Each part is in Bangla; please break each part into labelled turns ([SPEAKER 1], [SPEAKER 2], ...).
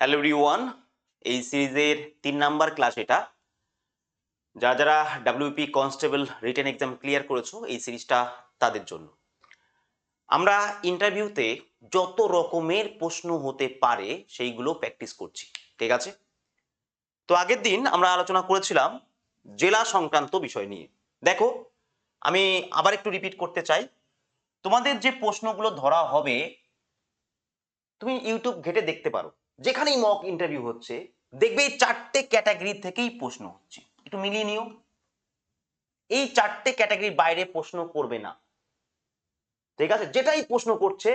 [SPEAKER 1] হ্যালো ওয়ান এই সিরিজের তিন নাম্বার ক্লাস এটা। যারা যারা WP constable written exam clear করেছ, এই সিরিজটা তাদের জন্য। আমরা ইন্টারভিউতে যত রকমের প্রশ্ন হতে পারে, সেইগুলো প্র্যাকটিস করছি, ঠিক আছে? তো আগের দিন আমরা আলোচনা করেছিলাম জেলা সংক্রান্ত বিষয় নিয়ে। দেখো, আমি আবার একটু রিপিট করতে চাই। তোমাদের যে প্রশ্নগুলো ধরা হবে, তুমি ইউটিউব ঘেটে দেখতে পারো। যেখানেই মক ইন্টারভিউ হচ্ছে, দেখবে এই চারটে ক্যাটাগরি থেকেই প্রশ্ন হচ্ছে। একটু মিলিয়ে নিও। এই চারটে ক্যাটাগরির বাইরে প্রশ্ন করবে না। ঠিক আছে? যেটাই প্রশ্ন করছে,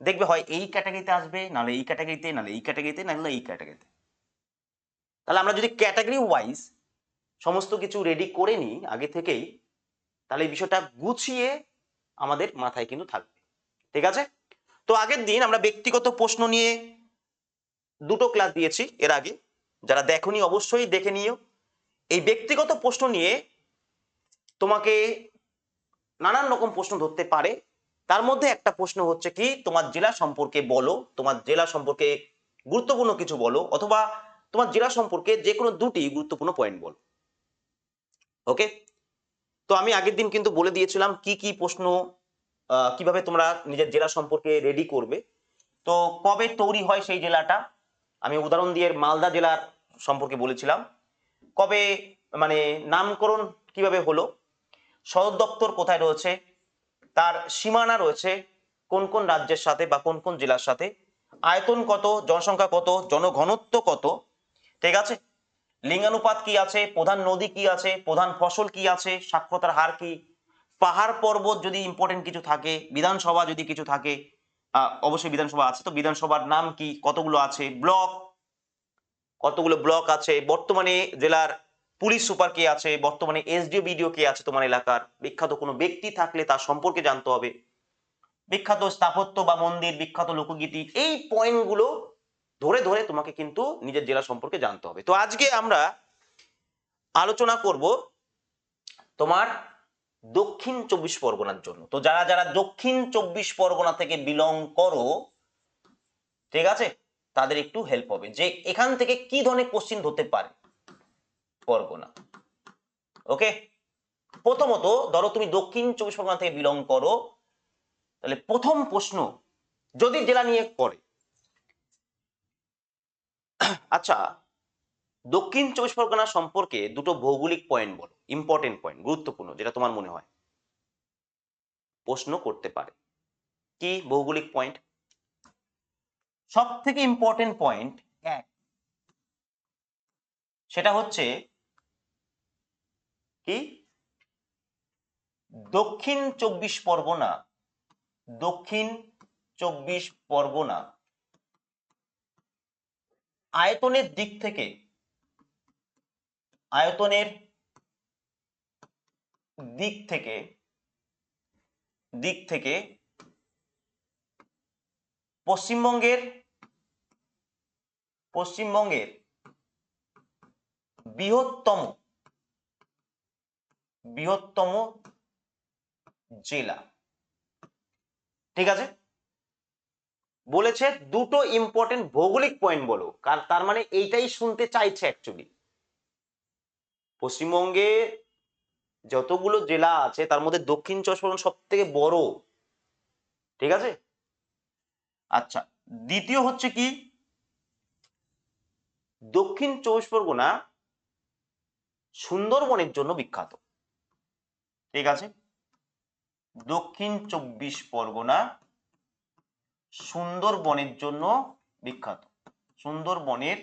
[SPEAKER 1] দেখবে হয় এই ক্যাটাগরিতে আসবে, নাহলে এই ক্যাটাগরিতে নাহলে এই ক্যাটাগরিতে নাহলে এই ক্যাটাগরিতে তাহলে আমরা যদি ক্যাটাগরি ওয়াইজ সমস্ত কিছু রেডি করে নিই আগে থেকেই, তাহলে এই বিষয়টা গুছিয়ে আমাদের মাথায় কিন্তু থাকবে। ঠিক আছে? তো আগের দিন আমরা ব্যক্তিগত প্রশ্ন নিয়ে দুটো ক্লাস দিয়েছি এর আগে। যারা দেখনি অবশ্যই দেখে নিও। এই ব্যক্তিগত প্রশ্ন নিয়ে তোমাকে নানান রকম প্রশ্ন ধরতে পারে। তার মধ্যে একটা প্রশ্ন হচ্ছে কি, তোমার জেলা সম্পর্কে বলো, তোমার জেলা সম্পর্কে গুরুত্বপূর্ণ কিছু বলো, অথবা তোমার জেলা সম্পর্কে যে কোনো দুটি গুরুত্বপূর্ণ পয়েন্ট বলো। ওকে তো আমি আগের দিন কিন্তু বলে দিয়েছিলাম কি কি প্রশ্ন কীভাবে তোমরা নিজের জেলা সম্পর্কে রেডি করবে। তো কবে তৈরি হয় সেই জেলাটা? আমি উদাহরণ দিয়ে মালদা জেলার সম্পর্কে বলেছিলাম। কবে মানে নামকরণ কীভাবে হলো, সদর দপ্তর কোথায় রয়েছে, তার সীমানা রয়েছে, কোন কোন রাজ্যের সাথে বা কোন কোন জেলার সাথে, আয়তন কত, জনসংখ্যা কত, জনঘনত্ব কত, ঠিক আছে? লিঙ্গানুপাত কি আছে, প্রধান নদী কি আছে, প্রধান ফসল কি আছে, সাক্ষরতার হার কি, পাহাড় পর্বত যদি ইম্পর্টেন্ট কিছু থাকে, বিধানসভা যদি কিছু থাকে অবশ্যই বিধানসভা আছে। তো বিধানসভার নাম কি? কতগুলো আছে? ব্লক? কতগুলো ব্লক আছে? বর্তমানে জেলার পুলিশ সুপার কে আছে? বর্তমানে এসডিও, বিডিও কে আছে তোমার এলাকার? বিখ্যাত কোনো ব্যক্তি থাকলে তার সম্পর্কে জানতে হবে। বিখ্যাত স্থাপত্য বা মন্দির, বিখ্যাত লোকগীতি, এই পয়েন্টগুলো ধরে ধরে তোমাকে কিন্তু নিজের জেলা সম্পর্কে জানতে হবে। তো আজকে আমরা আলোচনা করব তোমার দক্ষিণ চব্বিশ পরগনার জন্য। তো যারা যারা দক্ষিণ চব্বিশ পরগনা থেকে বিলং করো, ঠিক আছে? তাদের একটু হেল্প হবে। যে এখান থেকে কি ধরনের কোশ্চিন ধরতে পারে পরগনা। ওকে প্রথমত, ধরো তুমি দক্ষিণ চব্বিশ পরগনা থেকে বিলং করো, তাহলে প্রথম প্রশ্ন, যদি জেলা নিয়ে করে। আচ্ছা দক্ষিণ চব্বিশ পরগনা সম্পর্কে দুটো ভৌগোলিক পয়েন্ট বলো ইম্পর্টেন্ট পয়েন্ট গুরুত্বপূর্ণ, যেটা তোমার মনে হয়। প্রশ্ন করতে পারে। কি ভৌগোলিক পয়েন্ট সব থেকে ইম্পর্টেন্ট পয়েন্ট এক। সেটা হচ্ছে কি? দক্ষিণ চব্বিশ পরগনা, দক্ষিণ চব্বিশ পরগনা আয়তনের দিক থেকে আয়তনের দিক থেকে দিক থেকে পশ্চিমবঙ্গের পশ্চিমবঙ্গের বৃহত্তম বৃহত্তম জেলা। ঠিক আছে? বলেছে দুটো ইম্পর্টেন্ট ভৌগোলিক পয়েন্ট বলো, কার, তার মানে এইটাই শুনতে চাইছে অ্যাকচুয়ালি পশ্চিমবঙ্গে যতগুলো জেলা আছে, তার মধ্যে দক্ষিণ চব্বিশ পরগনা সব থেকে বড়। ঠিক আছে? আচ্ছা দ্বিতীয় হচ্ছে কি? দক্ষিণ চব্বিশ পরগনা সুন্দরবনের জন্য বিখ্যাত। ঠিক আছে? দক্ষিণ চব্বিশ পরগনা সুন্দরবনের জন্য বিখ্যাত। সুন্দরবনের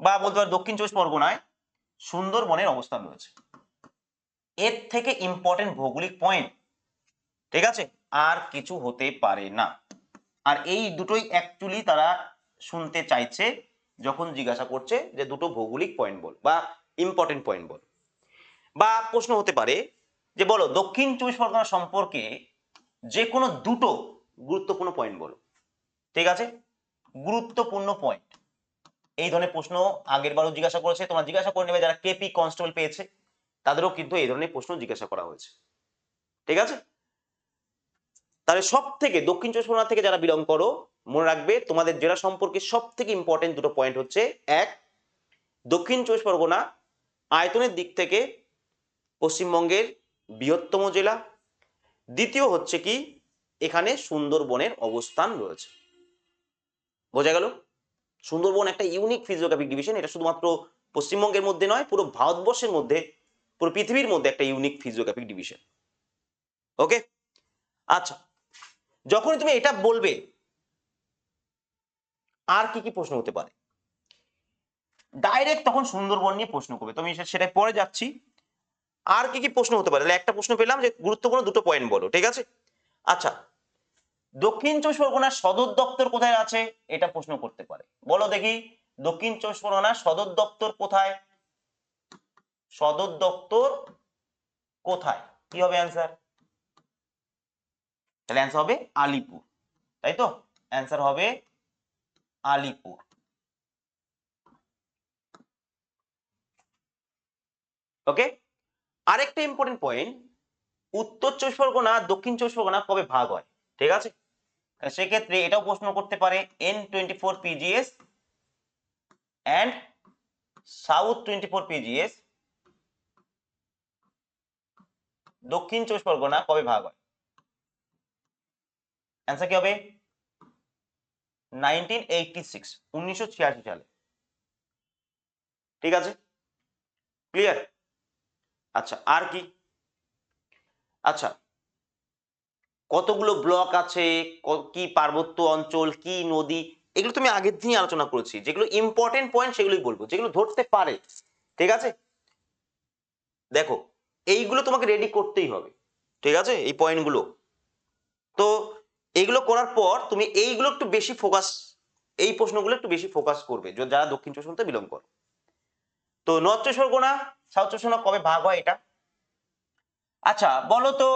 [SPEAKER 1] বা বলতে পারো দক্ষিণ চব্বিশ পরগনায় সুন্দরবনের অবস্থান রয়েছে। এর থেকে ইম্পর্টেন্ট ভৌগোলিক পয়েন্ট ঠিক আছে? আর কিছু হতে পারে না। আর এই দুটোই অ্যাকচুয়ালি তারা শুনতে চাইছে, যখন জিজ্ঞাসা করছে যে দুটো ভৌগোলিক পয়েন্ট বল বা ইম্পর্টেন্ট পয়েন্ট বল। বা প্রশ্ন হতে পারে যে বলো, দক্ষিণ চব্বিশ পরগনা সম্পর্কে যে কোনো দুটো গুরুত্বপূর্ণ পয়েন্ট বলো, ঠিক আছে? গুরুত্বপূর্ণ পয়েন্ট এই ধরনের প্রশ্ন আগের বারও জিজ্ঞাসা করেছে। তোমরা জিজ্ঞাসা করে নেবে যারা কেপি কনস্টেবল পেয়েছে, তাদেরও কিন্তু এই ধরনের প্রশ্ন জিজ্ঞাসা করা হয়েছে। ঠিক আছে? তাহলে সব থেকে দক্ষিণ চব্বিশ পরগনা থেকে যারা বিলং করো, মনে রাখবে তোমাদের জেলা সম্পর্কে সব থেকে ইম্পর্টেন্ট দুটো পয়েন্ট হচ্ছে, এক, দক্ষিণ চব্বিশ পরগনা আয়তনের দিক থেকে পশ্চিমবঙ্গের বৃহত্তম জেলা। দ্বিতীয় হচ্ছে কি, এখানে সুন্দরবনের অবস্থান রয়েছে। বোঝা গেল? সুন্দরবন একটা ইউনিক ফিজিওগ্রাফিক ডিভিশন এটা শুধুমাত্র পশ্চিমবঙ্গের মধ্যে নয়, পুরো ভারতবর্ষের মধ্যে, পুরো পৃথিবীর মধ্যে একটা ইউনিক ফিজিওগ্রাফিক ডিভিশন ওকে আচ্ছা যখনই তুমি এটা বলবে, আর কি কি প্রশ্ন হতে পারে? ডাইরেক্ট তখন সুন্দরবন নিয়ে প্রশ্ন করবে। তুমি সেটা পরে যাচ্ছি। আর কি কি প্রশ্ন হতে পারে? একটা প্রশ্ন পেলাম যে গুরুত্বপূর্ণ দুটো পয়েন্ট বলো, ঠিক আছে? আচ্ছা দক্ষিণ চব্বিশ পরগনার সদর দপ্তর কোথায় আছে? এটা প্রশ্ন করতে পারে। বলো দেখি, দক্ষিণ চব্বিশ পরগনার সদর দপ্তর কোথায়? সদর দপ্তর কোথায়? কি হবে অ্যান্সার তাহলে অ্যান্সার হবে আলিপুর। তাই তো? অ্যান্সার হবে আলিপুর। ওকে আরেকটা ইম্পর্টেন্ট পয়েন্ট উত্তর চব্বিশ পরগনা, দক্ষিণ চব্বিশ পরগনা কবে ভাগ হয়? ঠিক আছে? সেক্ষেত্রে এটাও প্রশ্ন করতে পারে N twenty four PGS and south twenty four PGS দক্ষিণ চব্বিশ পরগনা কবে ভাগ হয়? অ্যান্সার কি হবে? নাইনটিন এইটটি সিক্স উনিশশো ছিয়াশি সালে। ঠিক আছে? ক্লিয়ার আচ্ছা আর কি? আচ্ছা কতগুলো ব্লক আছে, কি পার্বত্য অঞ্চল, কি নদী, এগুলো তুমি আগের দিনই আলোচনা করেছি। যেগুলো ইম্পর্টেন্ট পয়েন্ট সেগুলোই বলব, যেগুলো ধরতে পারে। ঠিক আছে? দেখো, এইগুলো তোমাকে রেডি করতেই হবে। ঠিক আছে? এই পয়েন্টগুলো তো এইগুলো করার পর তুমি এইগুলো একটু বেশি ফোকাস এই প্রশ্নগুলো একটু বেশি ফোকাস করবে। যারা দক্ষিণ চব্বিশ পরগনা বিলং করো। তো নর্থ চব্বিশ সাউথ চব্বিশ কবে ভাগ হয় এটা? আচ্ছা বলো তো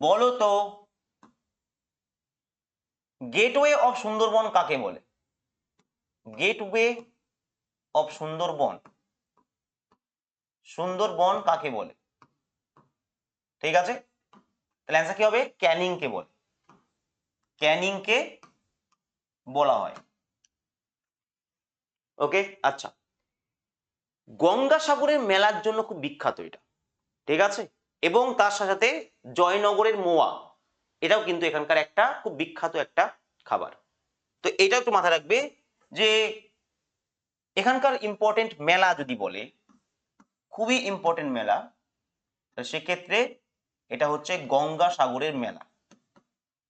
[SPEAKER 1] বলো তো গেটওয়ে অফ সুন্দরবন কাকে বলে? Gateway of Sundarban. সুন্দরবন কাকে বলে? ঠিক আছে? তাহলে অ্যান্সার কি হবে? ক্যানিং কে বলে। ক্যানিং কে বলা হয়। ওকে আচ্ছা। গঙ্গাসাগরের মেলার জন্য খুব বিখ্যাত এটা। ঠিক আছে? এবং তার সাথে সাথে জয়নগরের মোয়া, এটাও কিন্তু এখানকার একটা খুব বিখ্যাত একটা খাবার। তো এটা একটু মাথায় রাখবে যে এখানকার ইম্পর্টেন্ট মেলা যদি বলে, খুবই ইম্পর্টেন্ট মেলা সেক্ষেত্রে এটা হচ্ছে গঙ্গা সাগরের মেলা।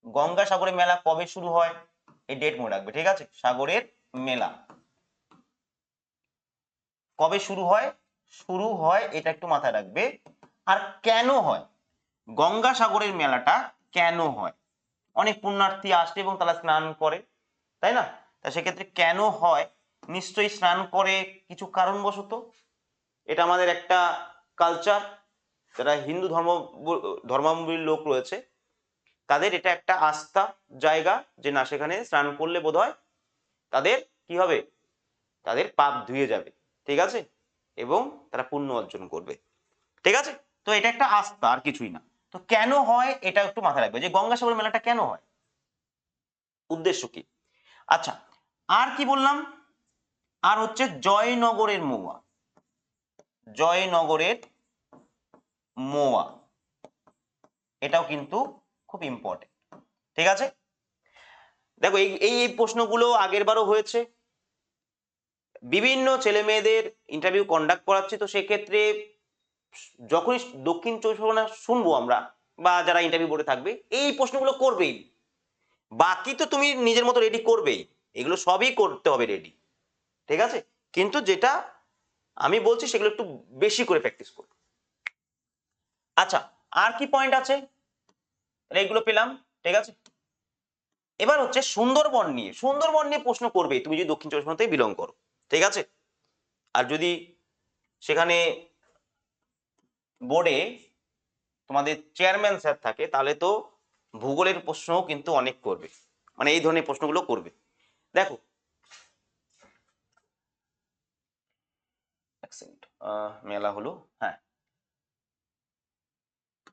[SPEAKER 1] গঙ্গা সাগরের মেলা কবে শুরু হয়, এই ডেট মনে রাখবে, ঠিক আছে? সাগরের মেলা। কবে শুরু হয়? শুরু হয়, এটা একটু মাথায় রাখবে আর কেন হয়? গঙ্গাসাগরের মেলাটা কেন হয়? অনেক পুণ্যার্থী আসে এবং তারা স্নান করে, তাই না? তা সেক্ষেত্রে কেন হয়? নিশ্চয়ই স্নান করে কিছু কারণবশত? এটা আমাদের একটা কালচার যারা হিন্দু ধর্ম ধর্মাবলম্বী লোক রয়েছে, তাদের এটা একটা আস্থা জায়গা যে না, সেখানে স্নান করলে বোধ হয় তাদের কি হবে? তাদের পাপ ধুয়ে যাবে, ঠিক আছে? এবং তারা পুণ্য অর্জন করবে, ঠিক আছে? তো এটা একটা আস্থা, আর কিছুই না। তো কেন হয়, এটা একটু মাথায় রাখবে। যে গঙ্গাসাগর মেলাটা কেন হয়? উদ্দেশ্য কি? আচ্ছা আর কি বললাম? আর হচ্ছে জয়নগরের মোয়া। জয়নগরের মোয়া। এটাও কিন্তু খুব ইম্পর্টেন্ট ঠিক আছে? দেখো, এই এই প্রশ্নগুলো আগের বারও হয়েছে। বিভিন্ন ছেলে মেয়েদের ইন্টারভিউ কন্ডাক্ট করাচ্ছি, তো সেক্ষেত্রে যখনই দক্ষিণ চব্বিশ পরগনা শুনব আমরা, বা যারা ইন্টারভিউ বোর্ডে থাকবে, এই প্রশ্নগুলো করবেই। বাকি তো তুমি নিজের মতো রেডি করবেই। এগুলো সবই করতে হবে রেডি ঠিক আছে? কিন্তু যেটা আমি বলছি সেগুলো একটু বেশি করে প্র্যাকটিস করো। আচ্ছা আর কি পয়েন্ট আছে? এইগুলো পেলাম, ঠিক আছে? এবার হচ্ছে সুন্দরবন নিয়ে। সুন্দরবন নিয়ে প্রশ্ন করবে, তুমি যদি দক্ষিণ চব্বিশ পরগনা থেকে বিলং করো, ঠিক আছে? আর যদি সেখানে বোর্ডে তোমাদের চেয়ারম্যান স্যার থাকে, তাহলে তো ভূগোলের প্রশ্নও কিন্তু অনেক করবে। মানে এই ধরনের প্রশ্নগুলো করবে। দেখো। মেলা হলো হ্যাঁ।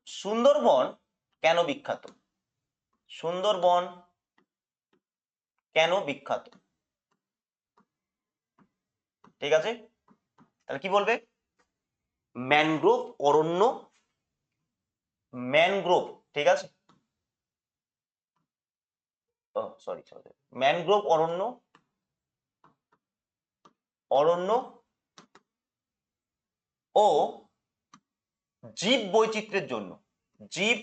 [SPEAKER 1] সুন্দরবন কেন বিখ্যাত? সুন্দরবন কেন বিখ্যাত? ঠিক আছে? তাহলে কি বলবে? ম্যানগ্রোভ অরণ্য, ম্যানগ্রোভ, ঠিক আছে? সরি সরি ম্যানগ্রোভ অরণ্য অরণ্য, ও জীব বৈচিত্র্যের জন্য জীব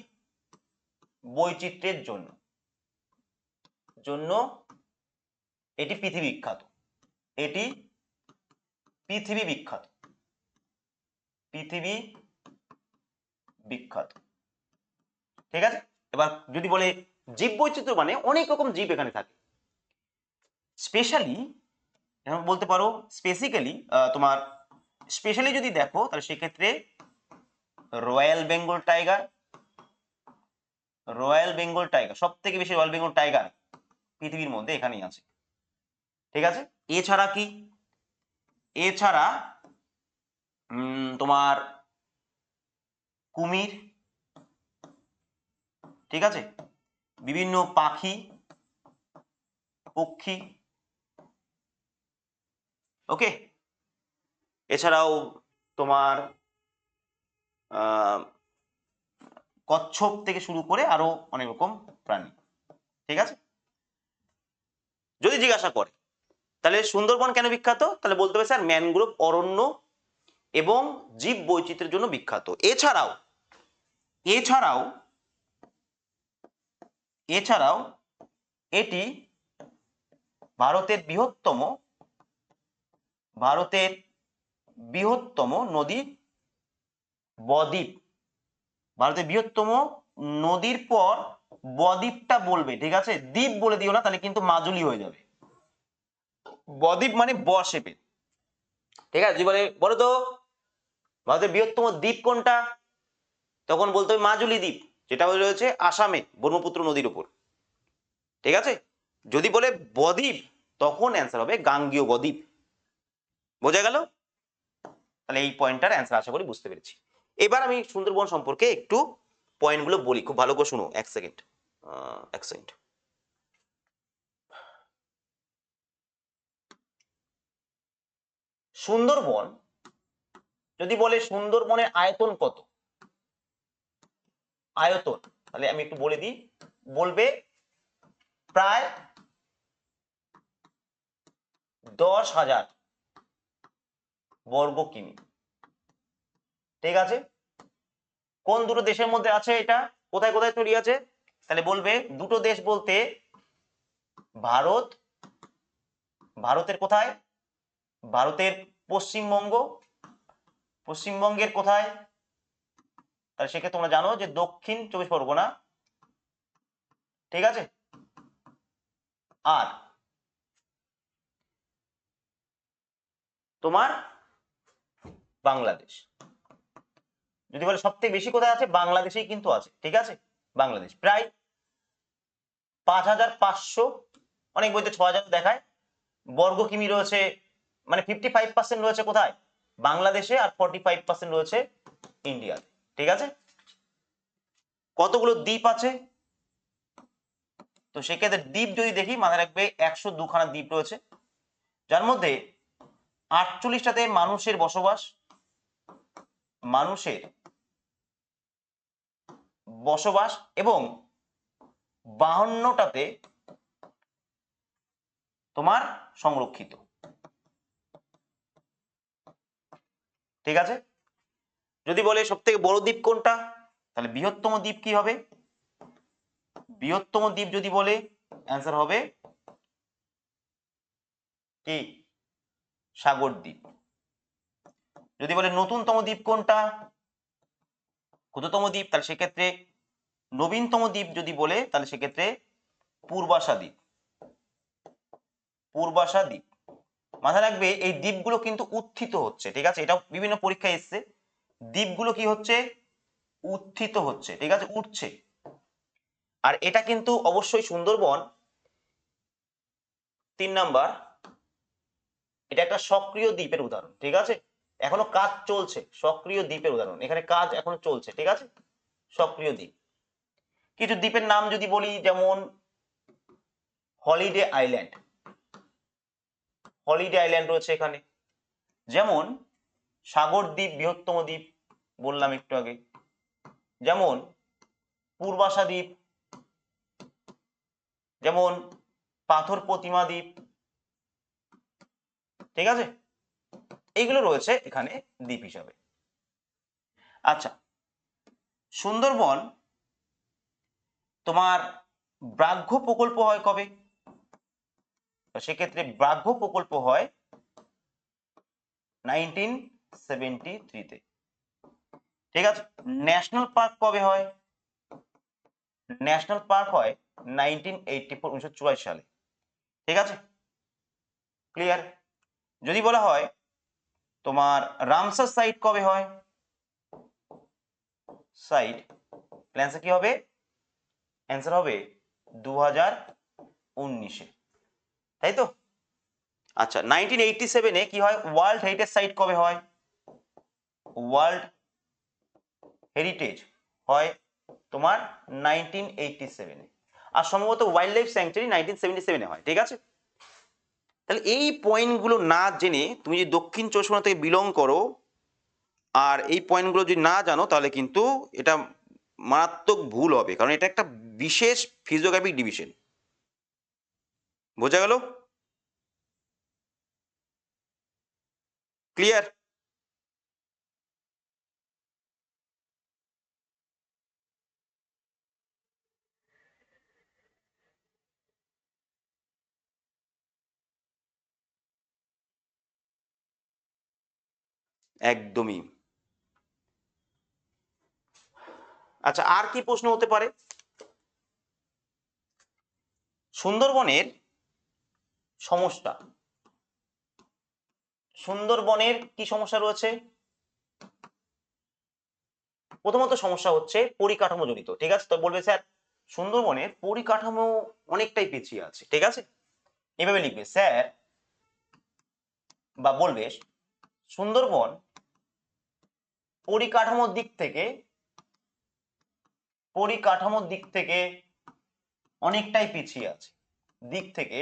[SPEAKER 1] বৈচিত্র্যের জন্য জন্য এটি পৃথিবী বিখ্যাত, এটি পৃথিবী বিখ্যাত। পৃথিবী বিখ্যাত। ঠিক আছে? এবার যদি বলে জীব বৈচিত্র্য মানে অনেক রকম জীব এখানে থাকে। স্পেশালি বলতে পারো? স্পেসিক্যালি তোমার স্পেশালি যদি দেখো, তাহলে সেক্ষেত্রে royal Bengal tiger royal Bengal tiger সব থেকে বেশি রয়্যাল বেঙ্গল টাইগার পৃথিবীর মধ্যে এখানেই আছে। ঠিক আছে? এছাড়া কি? এছাড়া তোমার কুমির, ঠিক আছে? বিভিন্ন পাখি, পক্ষী ওকে এছাড়াও তোমার কচ্ছপ থেকে শুরু করে আরও অনেক রকম প্রাণী, ঠিক আছে? যদি জিজ্ঞাসা করে, তাহলে সুন্দরবন কেন বিখ্যাত? তাহলে বলতে হবে, স্যার, ম্যানগ্রোভ অরণ্য এবং জীব বৈচিত্র্যের জন্য বিখ্যাত। এছাড়াও এছাড়াও এছাড়াও এটি ভারতের বৃহত্তম ভারতের বৃহত্তম নদী বদ্বীপ। ভারতের বৃহত্তম নদীর পর বদ্বীপটা বলবে, ঠিক আছে? দ্বীপ বলে দিও না, তাহলে কিন্তু মাজুলি হয়ে যাবে। বদ্বীপ মানে ব ঠিক আছে? বলো তো। ভারতের বৃহত্তম দ্বীপ কোনটা? তখন বলতে হবে মাজুলি দ্বীপ, যেটা রয়েছে আসামে, ব্রহ্মপুত্র নদীর উপর। ঠিক আছে? যদি বলে বদ্বীপ, তখন অ্যান্সার হবে গাঙ্গীয় বদ্বীপ। বোঝা গেল? তাহলে এই পয়েন্টটার অ্যান্সার আশা করি বুঝতে পেরেছি। এবার আমি সুন্দরবন সম্পর্কে একটু পয়েন্টগুলো বলি। খুব ভালো করে শুনো, এক সেকেন্ড এক সেকেন্ড সুন্দরবন যদি বলে সুন্দরবনের আয়তন কত? আয়তন, তাহলে আমি একটু বলে দিই। বলবে প্রায় দশ হাজার বর্গ কিমি। ঠিক আছে? কোন দুটো দেশের মধ্যে আছে এটা? কোথায় কোথায় তৈরি আছে? তাহলে বলবে দুটো দেশ বলতে ভারত, ভারতের কোথায়? ভারতের পশ্চিমবঙ্গ পশ্চিমবঙ্গের কোথায়? তাহলে সেক্ষেত্রে তোমরা জানো যে দক্ষিণ চব্বিশ পরগনা। ঠিক আছে? আর তোমার বাংলাদেশ। যদি বলে সব থেকে বেশি কোথায় আছে, বাংলাদেশেই কিন্তু আছে। ঠিক আছে? বাংলাদেশ। প্রায় পাঁচ হাজার পাঁচশো, অনেক বইতে ছ হাজার দেখায়। বর্গ কিমি রয়েছে মানে ফিফটি ফাইভ পার্সেন্ট রয়েছে কোথায়? বাংলাদেশে আর ফর্টি ফাইভ পার্সেন্ট রয়েছে ইন্ডিয়াতে। ঠিক আছে? কতগুলো দ্বীপ আছে? তো সেক্ষেত্রে দ্বীপ যদি দেখি, মাথায় রাখবে একশো দুখানা দ্বীপ রয়েছে। যার মধ্যে আটচল্লিশটাতে মানুষের বসবাস মানুষের বসবাস এবং বাহান্নটাতে তোমার সংরক্ষিত। ঠিক আছে? যদি বলে সব থেকে বড় দ্বীপ কোনটা? তাহলে বৃহত্তম দ্বীপ কি হবে? বৃহত্তম দ্বীপ যদি বলে অ্যান্সার হবে কি? সাগর দ্বীপ। যদি বলে নতুনতম দ্বীপ কোনটা? ক্ষুদ্রতম দ্বীপ, তাহলে সেক্ষেত্রে নবীনতম দ্বীপ যদি বলে, তাহলে সেক্ষেত্রে পূর্বাশা দ্বীপ। পূর্বাশা দ্বীপ। মাথায় রাখবে, এই দ্বীপগুলো কিন্তু উত্থিত হচ্ছে, ঠিক আছে? এটা বিভিন্ন পরীক্ষায় এসছে। দ্বীপগুলো কি হচ্ছে? উত্থিত হচ্ছে, ঠিক আছে? উঠছে। আর এটা কিন্তু অবশ্যই সুন্দরবন, তিন নাম্বার, এটা একটা সক্রিয় দ্বীপের উদাহরণ, ঠিক আছে? এখনও কাজ চলছে, সক্রিয় দ্বীপের উদাহরণ। এখানে কাজ এখনও চলছে, ঠিক আছে? সক্রিয় দ্বীপ। কিছু দ্বীপের নাম যদি বলি, যেমন হলিডে আইল্যান্ড। হলিডে আইল্যান্ড রয়েছে এখানে। যেমন সাগর দ্বীপ, বৃহত্তম দ্বীপ বললাম একটু আগে। যেমন পূর্বাশা দ্বীপ, যেমন পাথর প্রতিমা দ্বীপ, ঠিক আছে? এইগুলো রয়েছে এখানে দ্বীপ হিসাবে। আচ্ছা সুন্দরবন, তোমার ব্রাঘ্য প্রকল্প হয় কবে? তো সেক্ষেত্রে ব্রাঘ্য প্রকল্প হয় নাইনটিন সেভেন্টি থ্রিতে ঠিক আছে? ন্যাশনাল পার্ক কবে হয়? ন্যাশনাল পার্ক হয় নাইনটিন এইটটি ফোর উনিশশো চুয়াল্লিশ সালে। ঠিক আছে? ক্লিয়ার যদি বলা হয়, তোমার রামসার সাইট কবে হয়? সাইট অ্যান্সার কি হবে? অ্যান্সার হবে দু হাজার উনিশে। তাই তো আচ্ছা নাইনটিন এইটটি সেভেনে কি হয়? ওয়ার্ল্ড হেরিটেজ সাইট কবে হয়? ওয়ার্ল্ড হেরিটেজ হয় তোমার নাইনটিন এইটটি সেভেনে আর সম্ভবত wildlife sanctuary nineteen seventy সেভেনে হয়, ঠিক আছে? তাহলে এই পয়েন্টগুলো না জেনে তুমি যদি দক্ষিণ চব্বিশ থেকে বিলং করো, আর এই পয়েন্টগুলো যদি না জানো, তাহলে কিন্তু এটা মারাত্মক ভুল হবে। কারণ এটা একটা বিশেষ ফিজিওগ্রাফিক ডিভিশন বোঝা গেল? ক্লিয়ার একদমই। আচ্ছা আর কি প্রশ্ন হতে পারে? সুন্দরবনের সমস্যা। সুন্দরবনের কি সমস্যা রয়েছে? প্রথমত সমস্যা হচ্ছে পরিকাঠামো জনিত ঠিক আছে? তো বলবে, স্যার, সুন্দরবনের পরিকাঠামো অনেকটাই পিছিয়ে আছে, ঠিক আছে? এভাবে লিখবে, স্যার, বা বলবে, সুন্দরবন পরিকাঠামোর দিক থেকে, পরিকাঠামোর দিক থেকে অনেকটাই পিছিয়ে আছে। দিক থেকে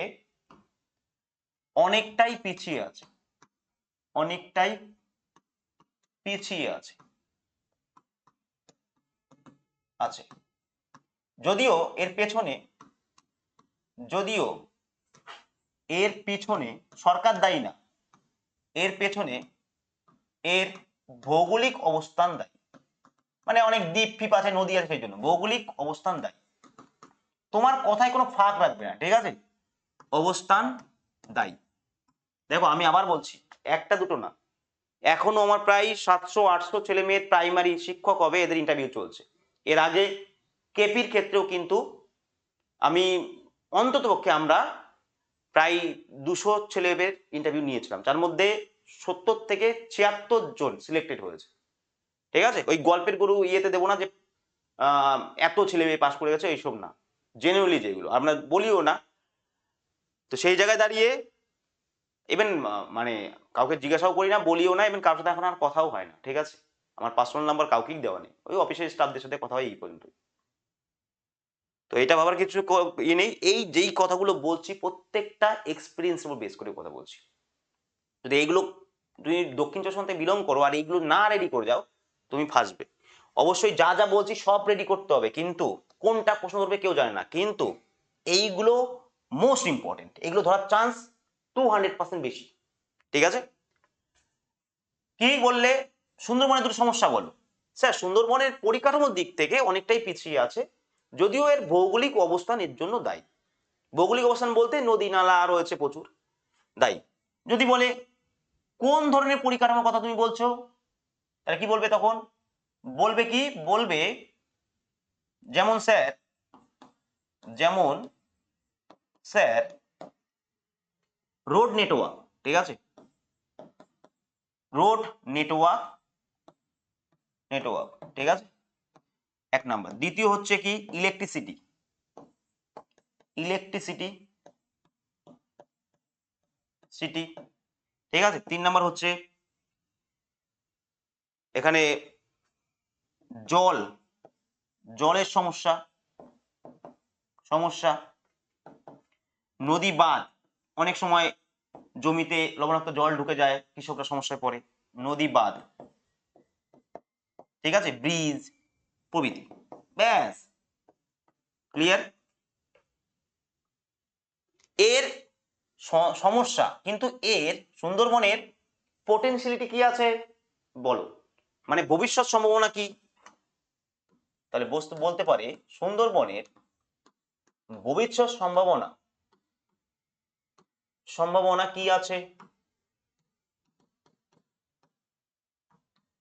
[SPEAKER 1] অনেকটাই পিছিয়ে আছে। অনেকটাই পিছিয়ে আছে। আছে। যদিও এর পেছনে, যদিও এর পিছনে সরকার দায়ী না, এর পেছনে এর ভৌগোলিক অবস্থান দায়ী। মানে অনেক দ্বীপ ফিপ আছে, নদী আছে সেই জন্য ভৌগোলিক অবস্থান দায়ী। তোমার কথায় কোনো ফাঁক রাখবে না, ঠিক আছে? অবস্থান দায়ী। দেখো, আমি আবার বলছি, একটা দুটো না। এখনও আমার প্রায় সাতশো, আটশো ছেলে মেয়ের প্রাইমারি শিক্ষক হবে, এদের ইন্টারভিউ চলছে। এর আগে কেপির ক্ষেত্রেও কিন্তু আমি অন্ততপক্ষে আমরা প্রায় দুশো ছেলেমেয়ের ইন্টারভিউ নিয়েছিলাম। যার মধ্যে সত্তর থেকে ছিয়াত্তর জন সিলেক্টেড হয়েছে। ঠিক আছে? ওই গল্পের গরু ইয়েতে দেবো না যে এত ছেলে মেয়ে পাশ করে গেছে, এইসব না। জেনুইনলি যেগুলো। আমরা বলিও না তো সেই জায়গায় দাঁড়িয়ে ইভেন মানে কাউকে জিজ্ঞাসাও করি না, বলিও না ইভেন কারোর সাথে এখন আর কথাও হয় না, ঠিক আছে? আমার পার্সোনাল নাম্বার কাউকেই দেওয়া নেই। ওই অফিসের স্টাফদের সাথে কথা হয় এই পর্যন্ত তো এটা ভাবার কিছু ইয়ে নেই। এই যেই কথাগুলো বলছি, প্রত্যেকটা এক্সপিরিয়েন্সের উপর বেস করে কথা বলছি। যদি এইগুলো, তুমি দক্ষিণ চব্বিশ থেকে বিলং করো আর এইগুলো না রেডি করে যাও, তুমি ফাঁসবে। অবশ্যই যা যা বলছি সব রেডি করতে হবে, কিন্তু কোনটা প্রশ্ন করবে কেউ জানে না। কিন্তু এইগুলো মোস্ট ইম্পর্টেন্ট এগুলো ধরার চান্স টু হান্ড্রেড পার্সেন্ট বেশি। ঠিক আছে? কি বললে? সুন্দরবনের দুটো সমস্যা বলো। স্যার, সুন্দরবনের পরিকাঠামোর দিক থেকে অনেকটাই পিছিয়ে আছে, যদিও এর ভৌগোলিক অবস্থান এর জন্য দায়ী। ভৌগোলিক অবস্থান বলতে নদী, নালা রয়েছে প্রচুর, দায়ী। যদি বলে, কোন ধরনের পরিকাঠামোর কথা তুমি বলছো? তাহলে কি বলবে তখন? বলবে কি? বলবে, যেমন স্যার, যেমন স্যার, রোড নেটওয়ার্ক, ঠিক আছে? রোড নেটওয়ার্ক নেটওয়ার্ক, ঠিক আছে? এক নাম্বার। দ্বিতীয় হচ্ছে কি? ইলেকট্রিসিটি। ইলেকট্রিসিটি, সিটি, ঠিক আছে? তিন নাম্বার হচ্ছে এখানে জল, জলের সমস্যা সমস্যা নদী বাঁধ। অনেক সময় জমিতে লবণাক্ত জল ঢুকে যায়, কৃষকরা সমস্যায় পড়ে। নদী বাঁধ। ঠিক আছে? ব্রিজ, প্রভৃতি। ব্যাস। ক্লিয়ার এর সমস্যা। কিন্তু এর সুন্দরবনের পোটেনশিয়ালিটি কি আছে? বলো। মানে ভবিষ্যৎ সম্ভাবনা কি? তাহলে বস্তু বলতে পারে, সুন্দরবনের ভবিষ্যৎ সম্ভাবনা সম্ভাবনা কি আছে?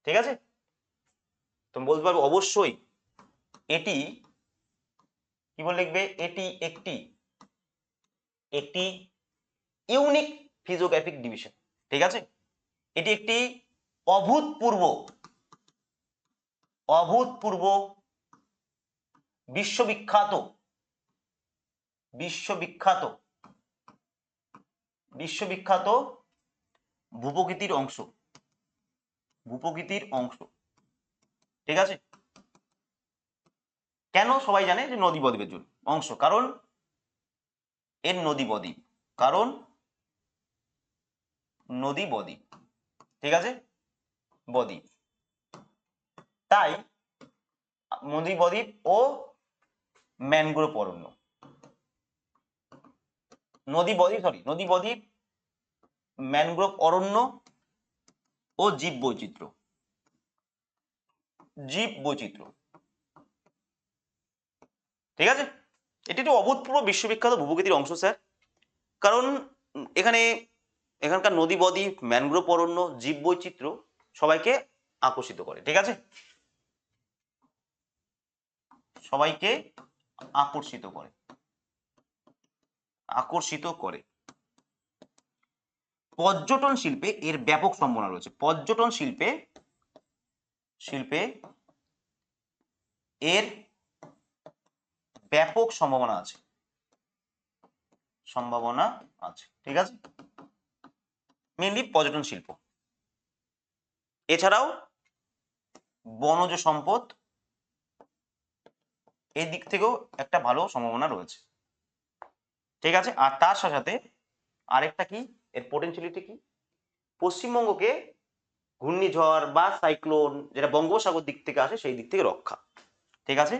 [SPEAKER 1] ঠিক আছে? তুমি বলতে পারবে অবশ্যই এটি, কি বলে লিখবে? এটি একটি একটি ইউনিক ফিজিওগ্রাফিক ডিভিশন ঠিক আছে? এটি একটি অভূতপূর্ব অভূতপূর্ব বিশ্ববিখ্যাত বিশ্ববিখ্যাত বিশ্ববিখ্যাত ভূপ্রকৃতির অংশ। ভূপ্রকৃতির অংশ। ঠিক আছে? কেন সবাই জানে যে নদী বদ্বীপের জন্য? অংশ। কারণ এর নদী বদ্বীপ। কারণ নদী বদ্বীপ। ঠিক আছে? বদ্বীপ। তাই নদী বদ্বীপ ও ম্যানগ্রোভ অরণ্য। নদী বদ্বীপ সরি নদী বদ্বীপ ম্যানগ্রোভ অরণ্য ও জীব বৈচিত্র্য। জীব বৈচিত্র্য। ঠিক আছে? এটি একটি অভূতপূর্ব বিশ্ববিখ্যাত ভূপ্রকৃতির অংশ, স্যার। কারণ এখানে এখানকার নদী বদ্বীপ ম্যানগ্রোভ অরণ্য, জীব বৈচিত্র্য সবাইকে আকর্ষিত করে, ঠিক আছে? সবাইকে আকর্ষিত করে। আকর্ষিত করে। পর্যটন শিল্পে এর ব্যাপক সম্ভাবনা রয়েছে। পর্যটন শিল্পে শিল্পে এর ব্যাপক সম্ভাবনা আছে। সম্ভাবনা আছে, ঠিক আছে? মেনলি পর্যটন শিল্প। এছাড়াও বনজ সম্পদ এই দিক থেকেও একটা ভালো সম্ভাবনা রয়েছে। ঠিক আছে? আর তার সাথে সাথে আরেকটা কি? এর পোটেনশিয়ালিটি কি? পশ্চিমবঙ্গকে ঘূর্ণিঝড় বা সাইক্লোন যেটা বঙ্গোপসাগর দিক থেকে আসে, সেই দিক থেকে রক্ষা। ঠিক আছে?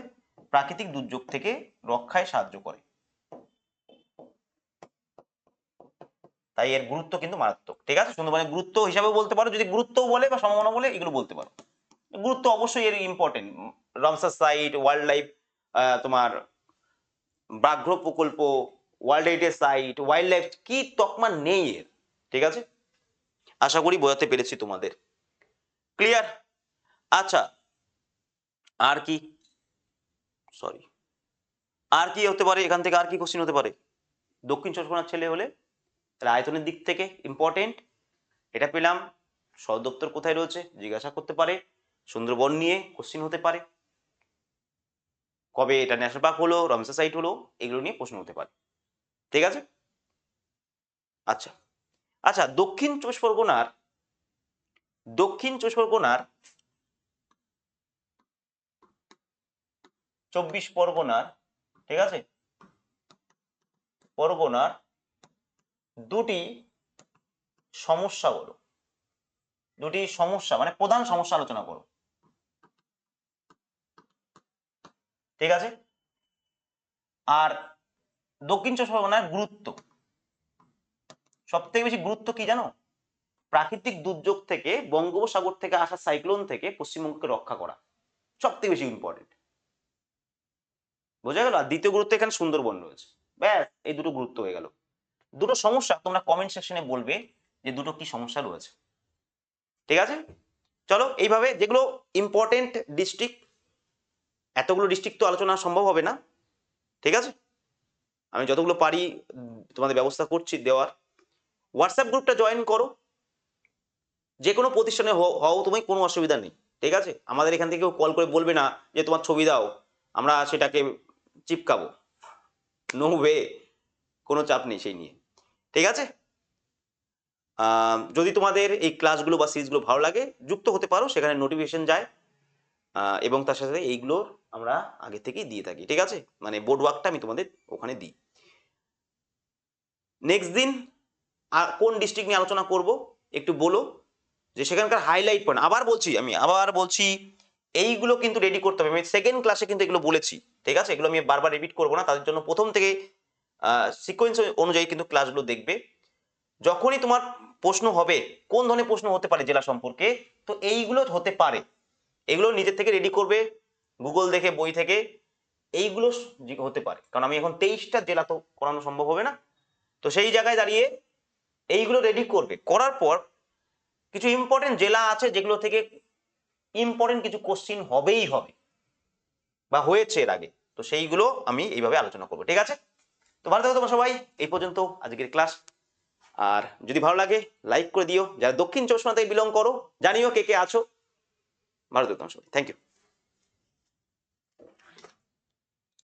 [SPEAKER 1] প্রাকৃতিক দুর্যোগ থেকে রক্ষায় সাহায্য করে। তাই এর গুরুত্ব কিন্তু মারাত্মক। ঠিক আছে? সুন্দরবনের গুরুত্ব হিসাবে বলতে পারো। যদি গুরুত্ব বলে বা সম্ভাবনা বলে, এগুলো বলতে পারো। গুরুত্ব অবশ্যই এর important Ramsar site wildlife তোমার ব্যাঘ্র প্রকল্প world heritage site wildlife কি তকমা নেই এর? ঠিক আছে? আশা করি বোঝাতে পেরেছি তোমাদের। ক্লিয়ার আচ্ছা। আর কি? সরি আর কি হতে পারে? এখান থেকে আর কি কোশ্চিন হতে পারে? দক্ষিণ চব্বিশ ছেলে হলে? আয়তনের দিক থেকে ইম্পর্টেন্ট এটা পেলাম। সদর দপ্তর কোথায় রয়েছে? জিজ্ঞাসা করতে পারে। সুন্দরবন নিয়ে কোশ্চিন হতে পারে। কবে এটা ন্যাশনাল পার্ক হলো? রমসা সাইট হলো? এগুলো নিয়ে প্রশ্ন হতে পারে। ঠিক আছে? আচ্ছা। আচ্ছা দক্ষিণ চব্বিশ পরগনার, দক্ষিণ চব্বিশ পরগনার চব্বিশ পরগনার, ঠিক আছে? পরগনার দুটি সমস্যা বলো। দুটি সমস্যা মানে প্রধান সমস্যা আলোচনা করো। ঠিক আছে? আর দক্ষিণ চব্বিশ পরগনার গুরুত্ব। সব থেকে বেশি গুরুত্ব কি জানো? প্রাকৃতিক দুর্যোগ থেকে, বঙ্গোপসাগর থেকে আসা সাইক্লোন থেকে পশ্চিমবঙ্গকে রক্ষা করা। সব থেকে বেশি ইম্পর্টেন্ট বোঝা গেল? আর দ্বিতীয় গুরুত্ব এখানে সুন্দরবন রয়েছে। ব্যাস, এই দুটো গুরুত্ব হয়ে গেল। দুটো সমস্যা তোমরা কমেন্ট সেকশনে বলবে যে দুটো কি সমস্যা রয়েছে। ঠিক আছে? চলো, এইভাবে যেগুলো ইম্পর্টেন্ট ডিস্ট্রিক্ট এতগুলো ডিস্ট্রিক্ট তো আলোচনা সম্ভব হবে না। ঠিক আছে? আমি যতগুলো পারি, তোমাদের ব্যবস্থা করছি দেওয়ার। হোয়াটসঅ্যাপ গ্রুপটা জয়েন করো। যে কোনো প্রতিষ্ঠানে হও তুমি, কোনো অসুবিধা নেই, ঠিক আছে? আমাদের এখান থেকে কল করে বলবে না যে, তোমার ছবি দাও, আমরা সেটাকে চিপকাবো। নো ওয়ে কোনো চাপ নেই সেই নিয়ে, ঠিক আছে? যদি তোমাদের এই ক্লাসগুলো বা সিরিজগুলো ভালো লাগে, যুক্ত হতে পারো, সেখানে নোটিফিকেশন যায়। এবং তার সাথে এইগুলো আমরা আগে থেকেই দিয়ে থাকি, ঠিক আছে? মানে বোর্ড ওয়ার্কটা আমি তোমাদের ওখানে দিই। নেক্সট দিন, আর কোন ডিস্ট্রিক্ট নিয়ে আলোচনা করব, একটু বলো, যে সেখানকার হাইলাইট পয়েন্ট আবার বলছি আমি, আবার বলছি, এইগুলো কিন্তু রেডি করতে হবে। আমি সেকেন্ড ক্লাসে কিন্তু এগুলো বলেছি, ঠিক আছে? এগুলো আমি বারবার রিপিট করব না, তাদের জন্য প্রথম থেকে সিকোয়েন্স অনুযায়ী কিন্তু ক্লাসগুলো দেখবে। যখনই তোমার প্রশ্ন হবে, কোন ধরনের প্রশ্ন হতে পারে জেলা সম্পর্কে, তো এইগুলো হতে পারে। এগুলো নিজের থেকে রেডি করবে গুগল দেখে, বই থেকে, এইগুলো হতে পারে। কারণ আমি এখন তেইশটা জেলা তো করানো সম্ভব হবে না। তো সেই জায়গায় দাঁড়িয়ে এইগুলো রেডি করবে। করার পর কিছু ইম্পর্টেন্ট জেলা আছে যেগুলো থেকে ইম্পর্টেন্ট কিছু কোশ্চিন হবেই হবে বা হয়েছে এর আগে। তো সেইগুলো আমি এইভাবে আলোচনা করব, ঠিক আছে? তো ভালো থাকো তোমরা সবাই। এই পর্যন্ত আজকের ক্লাস আর যদি ভালো লাগে লাইক করে দিও। যারা দক্ষিণ চব্বিশ বিলং করো, জানিও কে কে আছো। ভালো থাকো তোমরা সবাই থ্যাংক ইউ